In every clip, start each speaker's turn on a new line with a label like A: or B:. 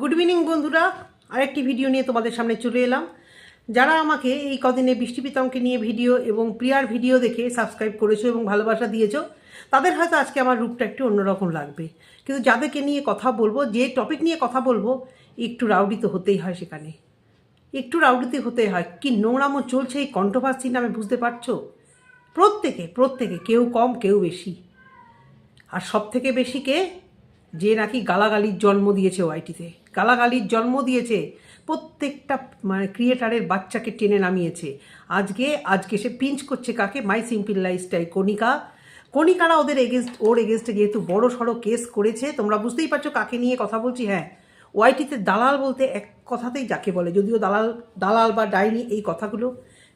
A: Good evening বন্ধুরা। আরেকটি video নিয়ে তোমাদের সামনে চলে এলাম। যারা আমাকে এই কদিনে বৃষ্টি পিতমকে নিয়ে ভিডিও এবং প্রিয়ার ভিডিও দেখে সাবস্ক্রাইব করেছ এবং ভালোবাসা দিয়েছ, তাদের হয়তো আজকে আমার রূপটা একটু অন্যরকম লাগবে। কিন্তু যাদেরকে নিয়ে কথা বলব, যে টপিক নিয়ে কথা বলব, একটু রাউডি তো হতেই হয় সেখানে। একটু রাউডিতে হতে হয়। কি নোংরামো চলছে এই কন্ট্রোভার্সি নামে বুঝতে পারছ? প্রত্যেকে প্রত্যেকে, কেউ কম, কেউ বেশি। আর সব থেকে বেশি কে? যে নাকি গালাগালির জন্ম দিয়েছে ওয়াইটিতে। গালাগালির জন্ম দিয়েছে, প্রত্যেকটা মানে ক্রিয়েটারের বাচ্চাকে টেনে নামিয়েছে। আজকে আজকে সে পিঞ্চ করছে কাকে? মাই সিম্পল লাইফস্টাইল কণিকা। কণিকারা ওদের এগেনস্ট ওর এগেনস্টে যেহেতু বড় সড়ো কেস করেছে, তোমরা বুঝতেই পারছ কাকে নিয়ে কথা বলছি। হ্যাঁ ওয়াইটিতে দালাল বলতে এক কথাতেই যাকে বলে, যদিও দালাল দালাল বা ডাইনি এই কথাগুলো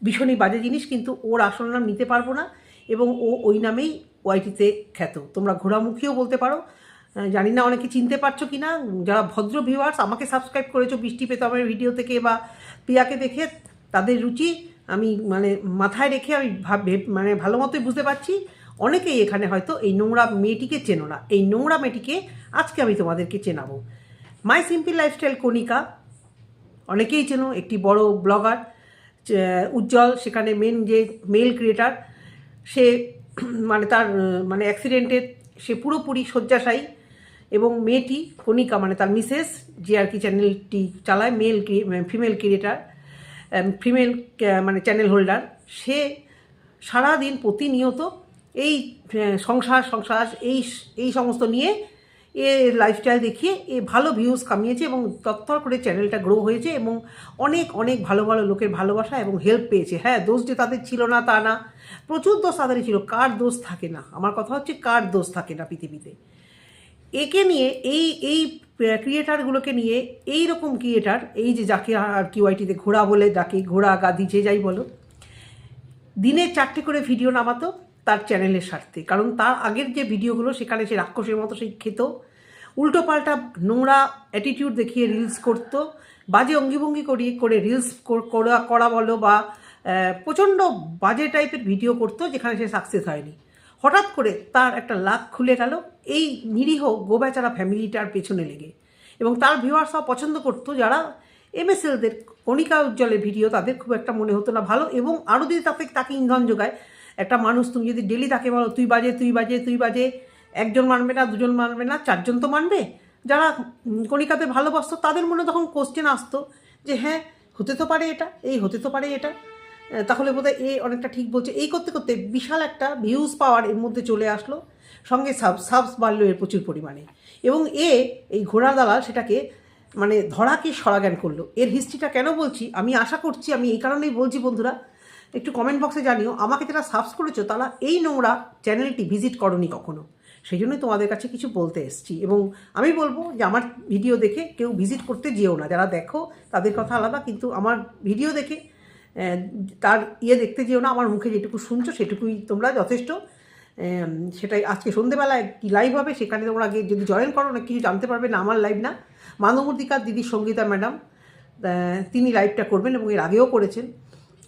A: ভীষণই বাজে জিনিস, কিন্তু ওর আসল নাম নিতে পারব না এবং ও ওই নামেই ওয়াইটিতে খ্যাত। তোমরা ঘোরামুখীও বলতে পারো জানি না অনেকে চিনতে পারছ কি না যারা ভদ্র ভিউয়ার্স আমাকে সাবস্ক্রাইব করেছ বৃষ্টি পেতে আমার ভিডিও থেকে বা প্রিয়াকে দেখে, তাদের রুচি আমি মানে মাথায় রেখে আমি মানে ভালো মতোই বুঝতে পারছি। অনেকেই এখানে হয়তো এই নোংরা মেয়েটিকে চেনো না। এই নোংরা মেয়েটিকে আজকে আমি তোমাদেরকে চেনাবো। মাই সিম্পল লাইফস্টাইল কণিকা, অনেকেই চেনো, একটি বড় ব্লগার উজ্জ্বল, সেখানে মেন যে মেল ক্রিয়েটার সে মানে তার মানে অ্যাক্সিডেন্টে সে পুরোপুরি শয্যাশায়ী। এবং মেয়েটি কণিকা মানে তার মিসেস, যে আর কি চ্যানেলটি চালায় মেল ফিমেল ক্রিয়েটার ফিমেল মানে চ্যানেল হোল্ডার সে সারাদিন প্রতিনিয়ত এই সংসার সংসার, এই এই সমস্ত নিয়ে এ লাইফস্টাইল দেখিয়ে এ ভালো ভিউজ কামিয়েছে এবং তত্তর করে চ্যানেলটা গ্রো হয়েছে এবং অনেক অনেক ভালো ভালো লোকের ভালোবাসা এবং হেল্প পেয়েছে। হ্যাঁ দোষ যে তাদের ছিল না তা না, প্রচুর দোষ তাদেরই ছিল। কার দোষ থাকে না? আমার কথা হচ্ছে কার দোষ থাকে না পৃথিবীতে? একে নিয়ে, এই এই ক্রিয়েটারগুলোকে নিয়ে এই রকম ক্রিয়েটার এই যে যাকে আর কি ওয়াইটিতে ঘোড়া বলে ডাকে ঘোড়া গাদি যে যাই বলো, দিনে চারটে করে ভিডিও নামাতো তার চ্যানেলের স্বার্থে। কারণ তার আগের যে ভিডিওগুলো সেখানে সে রাক্ষসের মতো সে খেত, উল্টো পাল্টা নোংরা অ্যাটিটিউড দেখিয়ে রিলস করতো, বাজে অঙ্গিভঙ্গি করিয়ে, করে রিলস করা করা বলো বা প্রচণ্ড বাজে টাইপের ভিডিও করতো, যেখানে সে সাকসেস হয়নি। হঠাৎ করে তার একটা লাক খুলে গেল। এই নিরীহ গোবেচারা ফ্যামিলিটার পেছনে লেগে এবং তার ভিউয়ার্সরাও পছন্দ করতো যারা এমএসএলদের কণিকা উজ্জ্বলের ভিডিও, তাদের খুব একটা মনে হতো না ভালো। এবং আরও যদি তাতে তাকে ইন্ধন যোগায়, একটা মানুষ তুমি যদি ডেলি তাকে বলো, তুই বাজে তুই বাজে তুই বাজে, একজন মানবে না, দুজন মানবে না, চারজন তো মানবে? যারা কণিকাতে ভালোবাসত, তাদের মনে তখন কোশ্চেন আসতো যে হ্যাঁ হতে তো পারে এটা, এই হতে তো পারে এটা। তাহলে বোধহয় এ অনেকটা ঠিক বলছে। এই করতে করতে বিশাল একটা ভিউজ পাওয়ার এর মধ্যে চলে আসলো। সঙ্গে সাব সাবস বাড়লো এর প্রচুর পরিমাণে। এবং এ, এই ঘোড়া দালাল সেটাকে মানে ধরাকে সরাজ্ঞান করল। এর হিস্ট্রিটা কেন বলছি? আমি আশা করছি, আমি এই কারণেই বলছি বন্ধুরা, একটু কমেন্ট বক্সে জানিও। আমাকে যারা সাবস করেছ, তারা এই নোংরা চ্যানেলটি ভিজিট করনি কখনো। সেই জন্যই তোমাদের কাছে কিছু বলতে এসেছি। এবং আমি বলব যে, আমার ভিডিও দেখে কেউ ভিজিট করতে যেও না। যারা দেখো, তাদের কথা আলাদা। কিন্তু আমার ভিডিও দেখে তার ইয়ে দেখতে যেও না, আমার মুখে যেটুকু শুনছো সেটুকুই তোমরা যথেষ্ট। সেটাই আজকে সন্ধেবেলায় কি লাইভ হবে সেখানে তোমরা আগে যদি জয়েন করো না কিছু জানতে পারবে, না আমার লাইভ না। মানবমূর্তিকার দিদি সঙ্গীতা ম্যাডাম তিনি লাইভটা করবেন এবং এর আগেও করেছেন।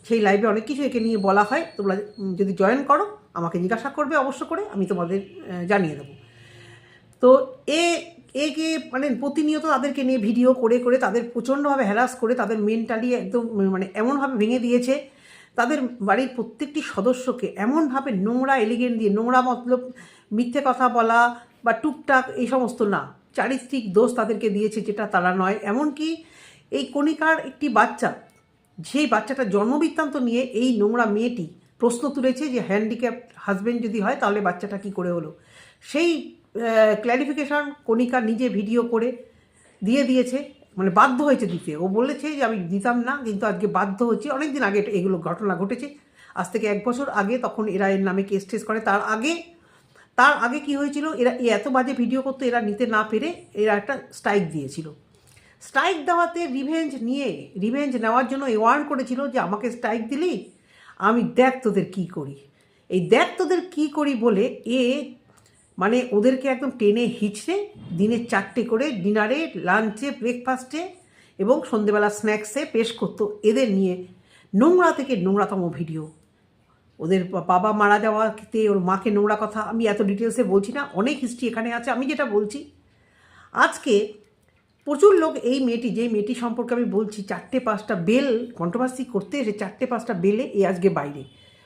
A: সেই লাইভে অনেক কিছু একে নিয়ে বলা হয়, তোমরা যদি জয়েন করো, আমাকে জিজ্ঞাসা করবে অবশ্য করে, আমি তোমাদের জানিয়ে দেবো। তো এ একে মানে প্রতিনিয়ত তাদেরকে নিয়ে ভিডিও করে করে তাদের প্রচণ্ডভাবে হ্যারাস করে, তাদের মেন্টালি একদম মানে এমনভাবে ভেঙে দিয়েছে। তাদের বাড়ির প্রত্যেকটি সদস্যকে এমনভাবে নোংরা এলিগেন্ট দিয়ে, নোংরা মতলব মিথ্যে কথা বলা বা টুকটাক এই সমস্ত না, চারিত্রিক দোষ তাদেরকে দিয়েছে যেটা তারা নয়। এমনকি এই কণিকার একটি বাচ্চা সেই বাচ্চাটার জন্মবৃত্তান্ত নিয়ে এই নোংরা মেয়েটি প্রশ্ন তুলেছে যে হ্যান্ডিক্যাপ হাজব্যান্ড যদি হয় তাহলে বাচ্চাটা কি করে হলো? সেই ক্ল্যারিফিকেশন কণিকা নিজে ভিডিও করে দিয়ে দিয়েছে মানে বাধ্য হয়েছে দিতে। ও বলেছে যে, আমি দিতাম না, কিন্তু আজকে বাধ্য হচ্ছে। অনেক দিন আগে এগুলো ঘটনা ঘটেছে। আজ থেকে এক বছর আগে তখন এরা এর নামে কেস টেস করে। তার আগে তার আগে কি হয়েছিল, এরা এত বাজে ভিডিও করতো, এরা নিতে না পেরে এরা একটা স্ট্রাইক দিয়েছিল। স্ট্রাইক দেওয়াতে রিভেঞ্জ নিয়ে রিভেঞ্জ নেওয়ার জন্য এ ওয়ার্ন করেছিল যে, আমাকে স্ট্রাইক দিলেই আমি দেখ তোদের কী করি। এই দেখ তোদের কী করি বলে এ মানে ওদেরকে একদম টেনে হিচড়ে দিনে চারটে করে ডিনারে লাঞ্চে ব্রেকফাস্টে এবং সন্ধেবেলা স্ন্যাক্সে পেশ করতো এদের নিয়ে নোংরা থেকে নোংরাতম ভিডিও ওদের বাবা মারা যাওয়াতে ওর মাকে নোংরা কথা আমি এত ডিটেলসে বলছি না, অনেক হিস্ট্রি এখানে আছে, আমি যেটা বলছি। আজকে প্রচুর লোক এই মেয়েটি যেই মেয়েটি সম্পর্কে আমি বলছি, চারটে পাঁচটা বেল কন্ট্রোভার্সি করতে এসে চারটে পাঁচটা বেলে এ আজকে বাইরে।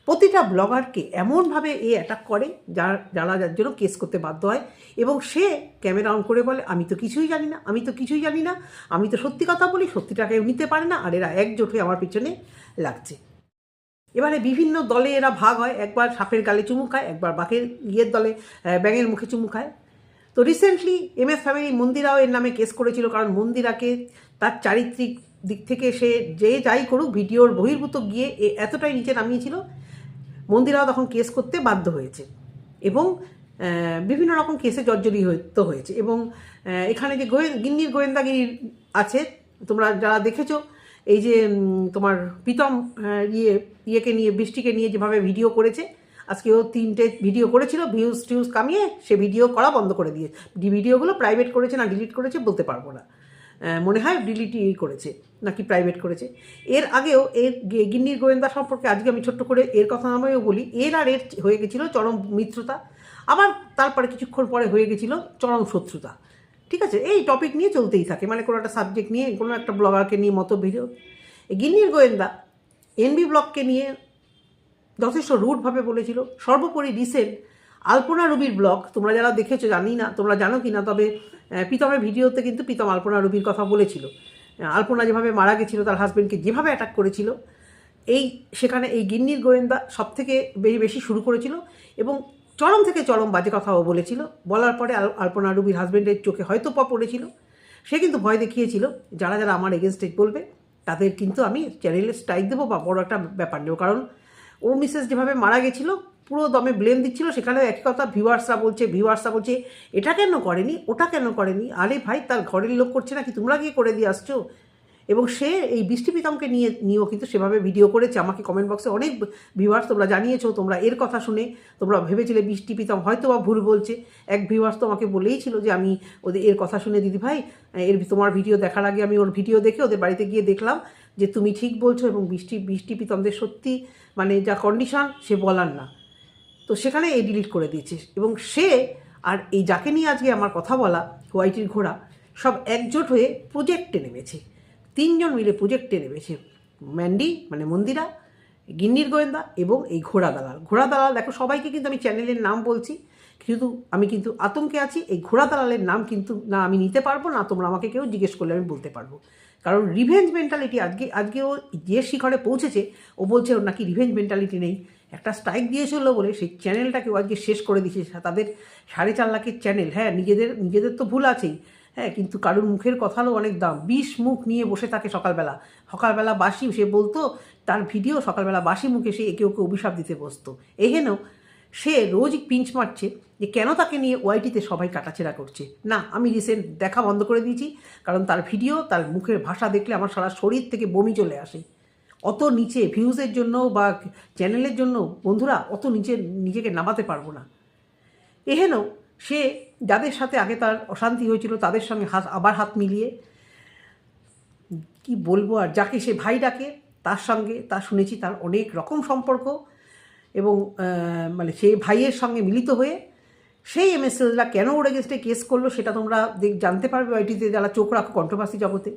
A: প্রতিটা ব্লগারকে এমনভাবে এ অ্যাটাক করে যার যারা যার জন্য কেস করতে বাধ্য হয় এবং সে ক্যামেরা অন করে বলে, আমি তো কিছুই জানি না, আমি তো কিছুই জানি না, আমি তো সত্যি কথা বলি, সত্যিটাকে নিতে পারে না, আর এরা একজোট হয়ে আমার পিছনে লাগছে। এবারে বিভিন্ন দলে এরা ভাগ হয়, একবার সাপের গালে চুমু খায়, একবার বাঘের ইয়ের দলে ব্যাঙের মুখে চুমু খায়। তো রিসেন্টলি এম এস ফ্যামিলি মন্দিরাও এর নামে কেস করেছিল, কারণ মন্দিরাকে তার চারিত্রিক দিক থেকে সে যে যাই করুক, ভিডিওর বহির্ভূত গিয়ে এতটাই নিচে নামিয়েছিল মন্দিরাও তখন কেস করতে বাধ্য হয়েছে এবং বিভিন্ন রকম কেসে জর্জরিত হয়েছে এবং এখানে যে গিন্নির গোয়েন্দাগিরি আছে, তোমরা যারা দেখেছ, এই যে তোমার প্রীতম ইয়ে ইয়েকে নিয়ে, বৃষ্টিকে নিয়ে যেভাবে ভিডিও করেছে, আজকে ও তিনটে ভিডিও করেছিল ভিউজ টিউজ কামিয়ে সে ভিডিও করা বন্ধ করে দিয়ে ভিডিওগুলো প্রাইভেট করেছে না ডিলিট করেছে বলতে পারব না। মনে হয় ডিলিটই করেছে, নাকি প্রাইভেট করেছে। এর আগেও এর গিন্নির গোয়েন্দা সম্পর্কে আজকে আমি ছোট্ট করে এর কথা আমিও বলি, এর আর এর হয়ে গেছিল চরম মিত্রতা, আবার তারপরে কিছুক্ষণ পরে হয়ে গেছিল চরম শত্রুতা। ঠিক আছে, এই টপিক নিয়ে চলতেই থাকে মানে কোনো একটা সাবজেক্ট নিয়ে, কোনো একটা ব্লগারকে নিয়ে মতো ভিডিও গিন্নির গোয়েন্দা এনবি ব্লগকে নিয়ে যথেষ্ট রুটভাবে বলেছিল, সর্বোপরি রিসেন্ট আলপনা রুবির ব্লগ তোমরা যারা দেখেছ জানি না তোমরা জানো কি না তবে প্রীতমের ভিডিওতে কিন্তু প্রীতম আলপনা রুবির কথা বলেছিল। আলপনা যেভাবে মারা গেছিল, তার হাজবেন্ডকে যেভাবে অ্যাটাক করেছিল, এই সেখানে এই গিন্নির গোয়েন্দা সব থেকে বেশি বেশি শুরু করেছিল এবং চরম থেকে চরম বাজে কথাও বলেছিল। বলার পরে আল- আলপনা রুবির হাজবেন্ডের চোখে হয়তো পা পড়েছিল। সে কিন্তু ভয় দেখিয়েছিল, যারা যারা আমার এগেনস্টে বলবে, তাদের কিন্তু আমি চ্যানেলে স্ট্রাইক দেবো বা বড় একটা ব্যাপার নেব। কারণ ও মিসেস যেভাবে মারা গেছিল পুরো দমে ব্লেম দিচ্ছিল, সেখানেও একই কথা ভিউয়ার্সরা বলছে ভিউয়ার্সরা বলছে, এটা কেন করেনি? ওটা কেন করেনি? আরে ভাই, তার ঘরের লোক করছে নাকি? তোমরা গিয়ে করে দিয়ে আসছো? এবং সে এই বৃষ্টি প্রীতমকে নিয়ে, নিয়েও কিন্তু সেভাবে ভিডিও করেছে। আমাকে কমেন্ট বক্সে অনেক ভিউয়ার্স তোমরা জানিয়েছো, তোমরা এর কথা শুনে, তোমরা ভেবেছিলে বৃষ্টি প্রীতম হয়তো বা ভুল বলছে। এক ভিউয়ার্স তো আমাকে বলেই ছিল যে, আমি ওদের এর কথা শুনে, দিদি ভাই, এর তোমার ভিডিও দেখার আগে আমি ওর ভিডিও দেখে ওদের বাড়িতে গিয়ে দেখলাম যে, তুমি ঠিক বলছো এবং বৃষ্টি বৃষ্টি প্রীতমদের সত্যি মানে যা কন্ডিশন সে বলার না। তো সেখানে এই ডিলিট করে দিয়েছে এবং সে আর এই যাকে নিয়ে আজকে আমার কথা বলা, হোয়াইটির ঘোড়া, সব একজোট হয়ে প্রজেক্টে নেমেছে। তিনজন মিলে প্রজেক্টে নেমেছে। ম্যান্ডি মানে মন্দিরা, গিন্নির গোয়েন্দা এবং এই ঘোড়া দালাল ঘোড়া দালাল দেখো সবাইকে কিন্তু আমি চ্যানেলের নাম বলছি। কিন্তু আমি কিন্তু আতঙ্কে আছি, এই ঘোড়া দালালের নাম কিন্তু না আমি নিতে পারব না, তোমরা আমাকে কেউ জিজ্ঞেস করলে আমি বলতে পারব। কারণ রিভেঞ্জ মেন্টালিটি আজকে আজকে ও যে শিখরে পৌঁছেছে, ও বলছে ওর নাকি রিভেঞ্জ মেন্টালিটি নেই। একটা স্ট্রাইক দিয়েছিল বলে সেই চ্যানেলটাকে ও আজকে শেষ করে দিয়েছে তাদের সাড়ে চার লাখের চ্যানেল হ্যাঁ নিজেদের নিজেদের তো ভুল আছেই হ্যাঁ কিন্তু কারোর মুখের কথারও অনেক দাম। বিষ মুখ নিয়ে বসে থাকে সকালবেলা। সকালবেলা বাসি, সে বলতো, তার ভিডিও সকালবেলা বাসি মুখে সে একে ওকে অভিশাপ দিতে বসতো। এহেনও সে রোজ পিঞ্চ মারছে যে কেন তাকে নিয়ে ওয়াইটিতে সবাই কাটাছেড়া করছে। না, আমি রিসেন্ট দেখা বন্ধ করে দিয়েছি, কারণ তার ভিডিও, তার মুখের ভাষা দেখলে আমার সারা শরীর থেকে বমি চলে আসে। অত নিচে ভিউজের জন্য বা চ্যানেলের জন্য বন্ধুরা অত নিচে, নিজেকে নামাতে পারব না। এহেন সে যাদের সাথে আগে তার অশান্তি হয়েছিল, তাদের সঙ্গে হাত, আবার হাত মিলিয়ে, কি বলব আর যাকে সে ভাই ডাকে, তার সঙ্গে তা শুনেছি, তার অনেক রকম সম্পর্ক। এবং মানে সেই ভাইয়ের সঙ্গে মিলিত হয়ে সেই এম এস এমএসএলরা কেন ওর এগেনস্টে কেস করল সেটা তোমরা দেখ, জানতে পারবে ওইটিতে যারা চোখ রাখো কন্ট্রোভার্সি জগতে।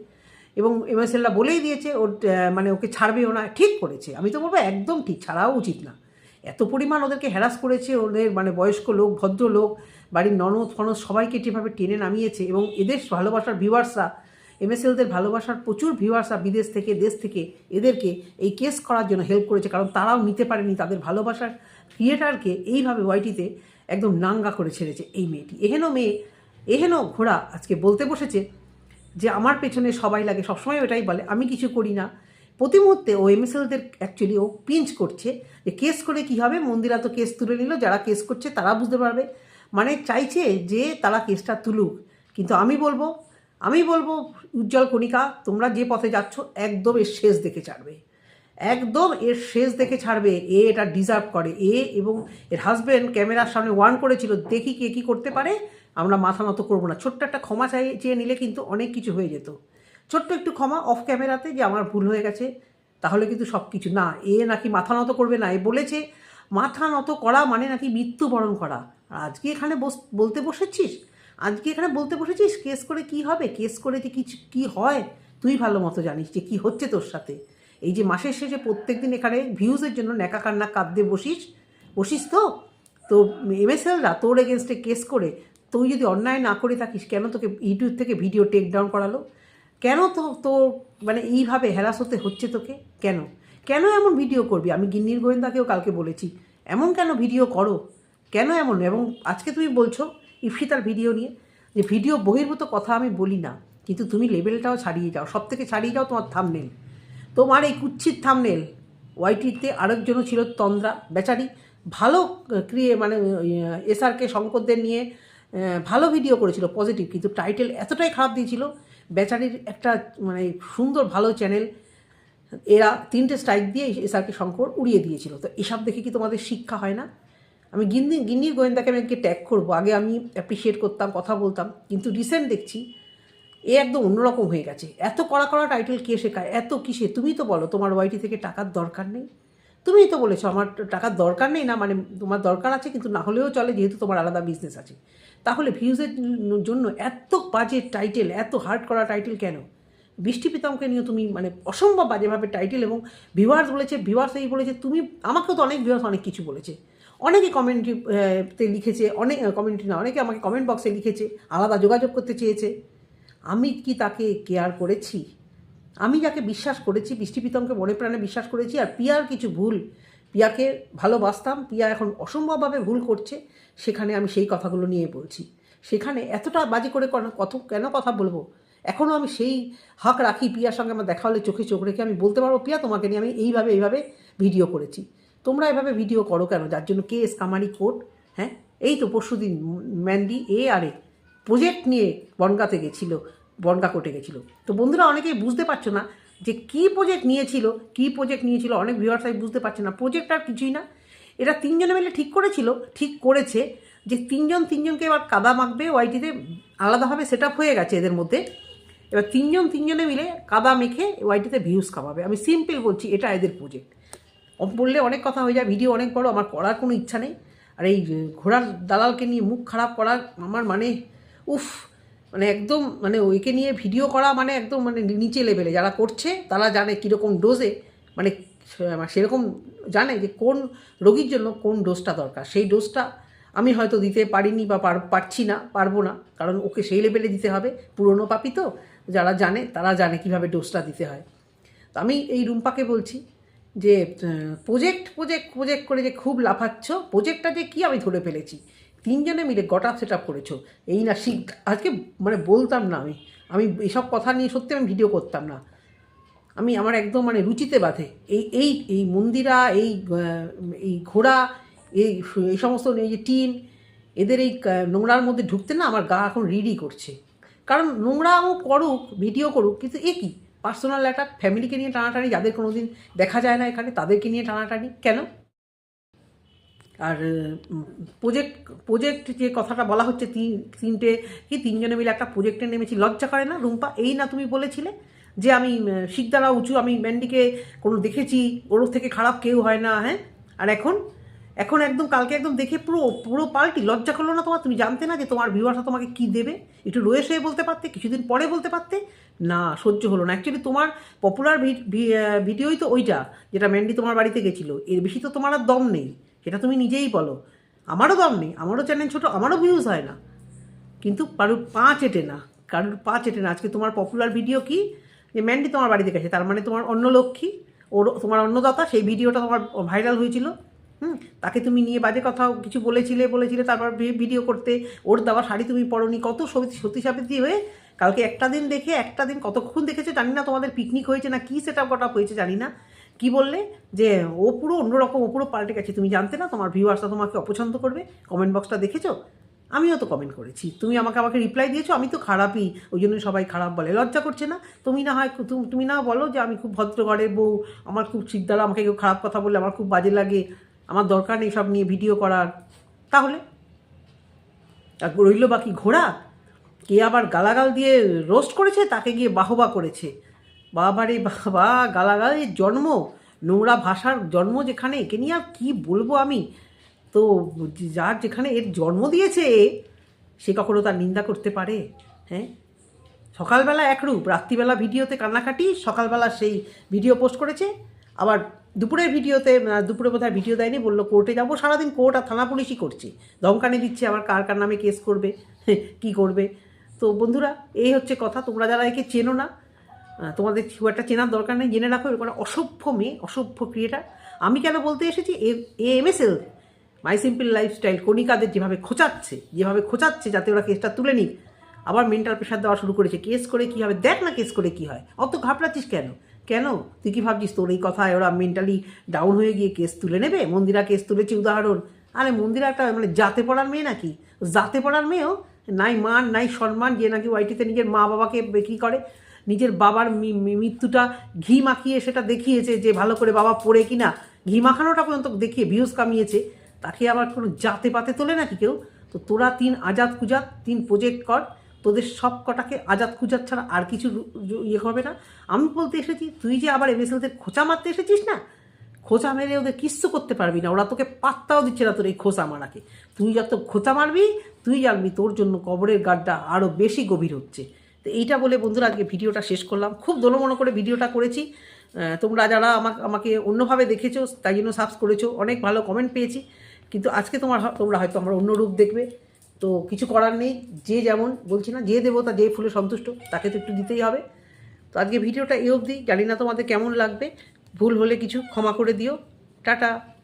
A: এবং এমএসএলরা বলেই দিয়েছে ওর মানে ওকে ছাড়বেও না, ঠিক করেছে। আমি তো বলব একদম ঠিক, ছাড়াও উচিত না। এত পরিমাণ ওদেরকে হ্যারাস করেছে, ওদের মানে বয়স্ক লোক ভদ্র লোক বাড়ির ননদ, ফনদ সবাইকে যেভাবে টেনে নামিয়েছে এবং এদের ভালোবাসার ভিউয়ার্সরা এমএসএলদের ভালোবাসার প্রচুর ভিউয়ার্সরা বিদেশ থেকে, দেশ থেকে এদেরকে এই কেস করার জন্য হেল্প করেছে। কারণ তারাও নিতে পারেনি, তাদের ভালোবাসার ক্রিয়েটারকে এইভাবে ওয়াইটিতে একদম নাঙ্গা করে ছেড়েছে এই মেয়েটি। এহেন মেয়ে, এহেন ঘোড়া আজকে বলতে বসেছে যে, আমার পেছনে সবাই লাগে, সবসময় ওটাই বলে, আমি কিছু করি না। প্রতি মুহূর্তে ও এমএসএলদের অ্যাকচুয়ালি ও পিঞ্চ করছে যে, কেস করে কী হবে? মন্দিরা তো কেস তুলে নিল, যারা কেস করছে তারা বুঝতে পারবে। মানে চাইছে যে, তারা কেসটা তুলুক। কিন্তু আমি বলব আমি বলব, উজ্জ্বল কণিকা, তোমরা যে পথে যাচ্ছ, একদম এর শেষ দেখে ছাড়বে। একদম এর শেষ দেখে ছাড়বে, এ এটা ডিজার্ভ করে। এ এবং এর হাজব্যান্ড ক্যামেরার সামনে ওয়ার্ন করেছিল, দেখি কে কী করতে পারে, আমরা মাথা নত করব না। ছোট্ট একটা ক্ষমা চাই, চেয়ে নিলে কিন্তু অনেক কিছু হয়ে যেত। ছোট্ট একটু ক্ষমা অফ ক্যামেরাতে যে আমার ভুল হয়ে গেছে, তাহলে কিন্তু সব কিছু না, এ নাকি মাথা নত করবে না, এ বলেছে, মাথা নত করা মানে নাকি মৃত্যুবরণ করা। আর আজকে এখানে বস, বলতে বসেছিস? আজকে এখানে বলতে বসেছিস, কেস করে কি হবে? কেস করে যে কিছু কী হয়? তুই ভালো মতো জানিস যে কী হচ্ছে তোর সাথে। এই যে মাসের শেষে প্রত্যেক দিন এখানে ভিউজের জন্য ন্যাকা কান্না কাঁদতে বসিস। বসিস তো? তো এমএসএলরা তোর এগেনস্টে কেস করে তুই যদি অন্যায় না করে থাকিস, কেন তোকে ইউটিউব থেকে ভিডিও টেক ডাউন করালো? কেন তো তো মানে এইভাবে হ্যারাস হতে হচ্ছে তোকে? কেন? কেন এমন ভিডিও করবি? আমি গিন্নির গোয়েন্দাকেও কালকে বলেছি, এমন কেন ভিডিও করো? কেন এমন? এবং আজকে তুমি বলছো ইফিতার ভিডিও নিয়ে, যে ভিডিও বহির্ভূত কথা আমি বলি না, কিন্তু তুমি লেভেলটাও ছাড়িয়ে যাও সব থেকে ছাড়িয়ে যাও তোমার থামনেল তোমার এই কুচ্ছিত থামনেল ওয়াইটিতে আরেকজনও ছিল তন্দ্রা। বেচারি ভালো ক্রিয়ে মানে এসআরকে শঙ্করদের নিয়ে ভালো ভিডিও করেছিল পজিটিভ কিন্তু টাইটেল এতটাই খারাপ দিয়েছিল, বেচারির একটা মানে সুন্দর, ভালো চ্যানেল এরা তিনটে স্ট্রাইক দিয়ে এসআরকে শঙ্কর উড়িয়ে দিয়েছিল। তো এসব দেখে কি তোমাদের শিক্ষা হয় না? আমি গিন্নি, গিন্নির গোয়েন্দাকে আমি ট্যাগ করব। আগে আমি অ্যাপ্রিসিয়েট করতাম, কথা বলতাম, কিন্তু রিসেন্ট দেখছি, এ একদম অন্যরকম হয়ে গেছে। এত কড়া কড়া টাইটেল কে শেখায়, এত কিসে তুমি তো বলো, তোমার ওয়াইটি থেকে টাকার দরকার নেই। তুমিই তো বলেছ, আমার টাকার দরকার নেই না মানে তোমার দরকার আছে, কিন্তু না হলেও চলে, যেহেতু তোমার আলাদা বিজনেস আছে। তাহলে ভিউজের জন্য এত বাজে টাইটেল এত হার্ড করা টাইটেল কেন? বৃষ্টি পিতামকে নিয়ে তুমি মানে অসম্ভব বাজেভাবে টাইটেল এবং ভিউয়ার্স বলেছে ভিউয়ার্স এই বলেছে, তুমি, আমাকেও তো অনেক ভিউয়ার্স অনেক কিছু বলেছে। অনেকে কমেন্টে তে লিখেছে, অনেক কমেন্ট্রি না, অনেকে আমাকে কমেন্ট বক্সে লিখেছে, আলাদা যোগাযোগ করতে চেয়েছে। আমি কি তাকে কেয়ার করেছি? আমি যাকে বিশ্বাস করেছি, বৃষ্টি পিতমকে মনে প্রাণে বিশ্বাস করেছি, আর পিয়ার কিছু ভুল, পিয়াকে ভালোবাসতাম, পিয়া এখন অসম্ভবভাবে ভুল করছে, সেখানে আমি সেই কথাগুলো নিয়ে বলছি। সেখানে এতটা বাজে করে কত কেন কথা বলব? এখনও আমি সেই হক রাখি পিয়ার সঙ্গে আমার দেখা হলে চোখে চোখ রেখে আমি বলতে পারব, পিয়া, তোমাকে নিয়ে আমি এইভাবে এইভাবে ভিডিও করেছি। তোমরা এভাবে ভিডিও করো কেন? যার জন্য কেস কামারি কোর্ট হ্যাঁ? এই তো পরশু দিন ম্যান্ডি এ আর এ প্রজেক্ট নিয়ে বনগাতে গেছিল, বনগা কোর্টে গেছিল। তো বন্ধুরা অনেকেই বুঝতে পারছ না যে কী প্রজেক্ট নিয়েছিল, কী প্রজেক্ট নিয়েছিল, অনেক ভিউয়ার্সাই বুঝতে পারছে না। প্রজেক্ট আর কিছুই না। এটা তিনজনে মিলে ঠিক করেছিল, ঠিক করেছে যে তিনজন তিনজনকে এবার কাদা মাখবে ওয়াইটিতে আলাদাভাবে সেট হয়ে গেছে এদের মধ্যে। এবার তিনজন তিনজনে মিলে কাদা মেখে ওয়াইটিতে ভিউজ কামাবে। আমি সিম্পল বলছি, এটা এদের প্রজেক্ট বললে অনেক কথা হয়ে যায়, ভিডিও অনেক বড়, আমার করার কোনো ইচ্ছা নেই। আর এই ঘোড়ার দালালকে নিয়ে মুখ খারাপ করার আমার মানে উফ মানে একদম মানে ওইকে নিয়ে ভিডিও করা মানে একদম মানে নিচে লেভেলে। যারা করছে, তারা জানে কীরকম ডোজে মানে সেরকম জানে যে কোন রোগীর জন্য কোন ডোজটা দরকার। সেই ডোজটা আমি হয়তো দিতে পারিনি বা পারছি না, পারব না। কারণ ওকে সেই লেভেলে দিতে হবে, পুরনো পাপি তো, যারা জানে, তারা জানে কীভাবে ডোজটা দিতে হয়। তো আমি এই রুম্পাকে বলছি যে প্রজেক্ট প্রজেক্ট প্রজেক্ট করে যে খুব লাফাচ্ছ প্রজেক্টটা যে কি আমি ধরে ফেলেছি? তিনজনে মিলে গটা সেট আপ করেছ। এই না, শিখ, আজকে মানে বলতাম না আমি। আমি এসব কথা নিয়ে সত্যি আমি ভিডিও করতাম না। আমি, আমার একদম মানে রুচিতে বাঁধে। এই এই এই মন্দিরা, এই এই ঘোড়া, এই এই সমস্ত এই যে টিন, এদের এই নোংরার মধ্যে ঢুকতে না আমার গা এখন রিডি করছে। কারণ নোংরাও করুক ভিডিও করুক, কিন্তু এ কি? পার্সোনাল একটা ফ্যামিলিকে নিয়ে টানাটানি, যাদের কোনো দিন দেখা যায় না এখানে, তাদেরকে নিয়ে টানাটানি, কেন? আর প্রজেক্ট প্রজেক্ট যে কথাটা বলা হচ্ছে তিন, তিনটে, কি তিনজনে মিলে একটা প্রজেক্টে নেমেছি, লজ্জা করে না রুম্পা? এই না তুমি বলেছিলে যে আমি শিকদারা উঁচু, আমি ম্যান্ডিকে কোনো দেখেছি, ওর থেকে খারাপ কেউ হয় না হ্যাঁ? আর এখন? এখন একদম কালকে একদম দেখে পুরো পুরো পাল্টি, লজ্জা করল না তোমার? তুমি জানতে না যে তোমার ভিউয়ার্সরা তোমাকে কি দেবে? একটু রয়ে শুয়ে বলতে পারতে, কিছুদিন পরে বলতে পারতে? না, সহ্য হলো না। অ্যাকচুয়ালি তোমার পপুলার ভিডিওই তো ওইটা, যেটা ম্যান্ডি তোমার বাড়িতে গেছিল। এর বেশি তো তোমার আর দম নেই। সেটা তুমি নিজেই বলো। আমারও দম নেই। আমারও চ্যানেল ছোটো, আমারও ভিউজ হয় না। কিন্তু কারোর পা চেটে না। কারোর পা চেটে না। আজকে তোমার পপুলার ভিডিও কি? যে ম্যান্ডি তোমার বাড়িতে গেছে। তার মানে তোমার অন্য লক্ষ্মী, ওর তোমার অন্নদাতা, সেই ভিডিওটা তোমার ভাইরাল হয়েছিল। হুম, তাকে তুমি নিয়ে বাজে কথা কিছু বলেছিলে বলেছিলে, তারপর ভিডিও করতে। ওর দেওয়া শাড়ি তুমি পরনি, কত সতী সাবিত্রী হয়ে কালকে একটা দিন দেখে, একটা দিন কতক্ষণ দেখেছ জানি না তোমাদের পিকনিক হয়েছে না কী সেট আপ কটা হয়েছে জানি না। কি বললে? যে ও পুরো অন্যরকম, ও পুরো পাল্টে গেছে। তুমি জানতে না তোমার ভিউয়ার্সরা তোমাকে অপছন্দ করবে? কমেন্ট বক্সটা দেখেছ? আমিও তো কমেন্ট করেছি। তুমি আমাকে আমাকে রিপ্লাই দিয়েছ, আমি তো খারাপই। ওই জন্য সবাই খারাপ বলে। লজ্জা করছে না? তুমি না হয় তুমি না বলো যে আমি খুব ভদ্র ঘরের বউ, আমার খুব শিকদারা আমাকে কেউ খারাপ কথা বললে আমার খুব বাজে লাগে। আমার দরকার নেই সব নিয়ে ভিডিও করার। তাহলে? রইল বাকি ঘোড়া। কে আবার গালাগাল দিয়ে রোস্ট করেছে? তাকে গিয়ে বাহবা করেছে। বাবারে বাবা, গালাগালের জন্ম। নোংরা ভাষার জন্ম যেখানে, একে নিয়ে আর কী বলব আমি? তো যার যেখানে এর জন্ম দিয়েছে, সে কখনো তার নিন্দা করতে পারে? হ্যাঁ? সকালবেলা একরূপ রাত্রিবেলা ভিডিওতে কান্নাকাটি, সকালবেলা সেই ভিডিও পোস্ট করেছে। আবার দুপুরের ভিডিওতে দুপুরে বোধহয় ভিডিও দেয়নি, বলল কোর্টে যাব। সারাদিন কোর্ট আর থানা পুলিশই করছে। ধমকানি দিচ্ছে আবার কার কার নামে কেস করবে, কি করবে। তো বন্ধুরা, এই হচ্ছে কথা। তোমরা যারা একে চেনো না তোমাদের খুব একটা চেনার দরকার নেই। জেনে রাখো, এরকম অসভ্য মেয়ে, অসভ্য ক্রিয়েটার আমি কেন বলতে এসেছি? A M S L my simple lifestyle কণিকাদের যেভাবে খোঁচাচ্ছে যেভাবে খোঁচাচ্ছে যাতে ওরা কেসটা তুলে নিক। আবার মেন্টাল প্রেশার দেওয়া শুরু করেছে। কেস করে কী হবে? দেখ না কেস করে কী হয়। অত ঘাবড়াচ্ছিস কেন? কেন? তুই কি ভাবছিস তোর এই কথায় ওরা মেন্টালি ডাউন হয়ে গিয়ে কেস তুলে নেবে? মন্দিরা কেস তুলেছে উদাহরণ। আরে মন্দিরা একটা মানে জাতে পড়ার মেয়ে নাকি? জাতে পড়ার মেয়েও নাই মান, নাই সম্মান, যে নাকি ওয়াইটিতে নিজের মা বাবাকে বিক্রি করে, নিজের বাবার মৃত্যুটা ঘি মাখিয়ে সেটা দেখিয়েছে যে ভালো করে বাবা পড়ে কিনা। ঘি মাখানোটা পর্যন্ত দেখিয়ে ভিউজ কামিয়েছে। তাকে আবার কোনো জাতে পাতে তোলে নাকি কেউ? তো তোরা তিন আজাদ কুজাত, তিন প্রজেক্ট কর। তোদের সব কটাকে আজাদ কুজাত ছাড়া আর কিছু ইয়ে হবে না। আমি বলতে এসেছি, তুই যে আবার এমএসএলদের খোঁচা মারতে এসেছিস না? খোঁচা মেরে ওদের কিচ্ছু করতে পারবি না। ওরা তোকে পাত্তাও দিচ্ছে না তোর এই খোঁচা মারাকে। তুই যত খোঁচা মারবি, তুই জানবি তোর জন্য কবরের গাড্ডা আরও বেশি গভীর হচ্ছে। তো এইটা বলে বন্ধুরা আজকে ভিডিওটা শেষ করলাম। খুব দোলমনো করে ভিডিওটা করেছি। তোমরা যারা আমাকে আমাকে অন্যভাবে দেখেছ, তাই জন্য সাবস করেছ। অনেক ভালো কমেন্ট পেয়েছি। কিন্তু আজকে তোমার তোমরা হয়তো আমার অন্য রূপ দেখবে। তো কিছু করার নেই। যে যেমন বলছি না, যে দেবতা, যে ফুলে সন্তুষ্ট, তাকে তো একটু দিতেই হবে। তো আজকে ভিডিওটা এ অবধি। জানি না তোমাদের কেমন লাগবে। ভুল হলে কিছু ক্ষমা করে দিও। টাটা।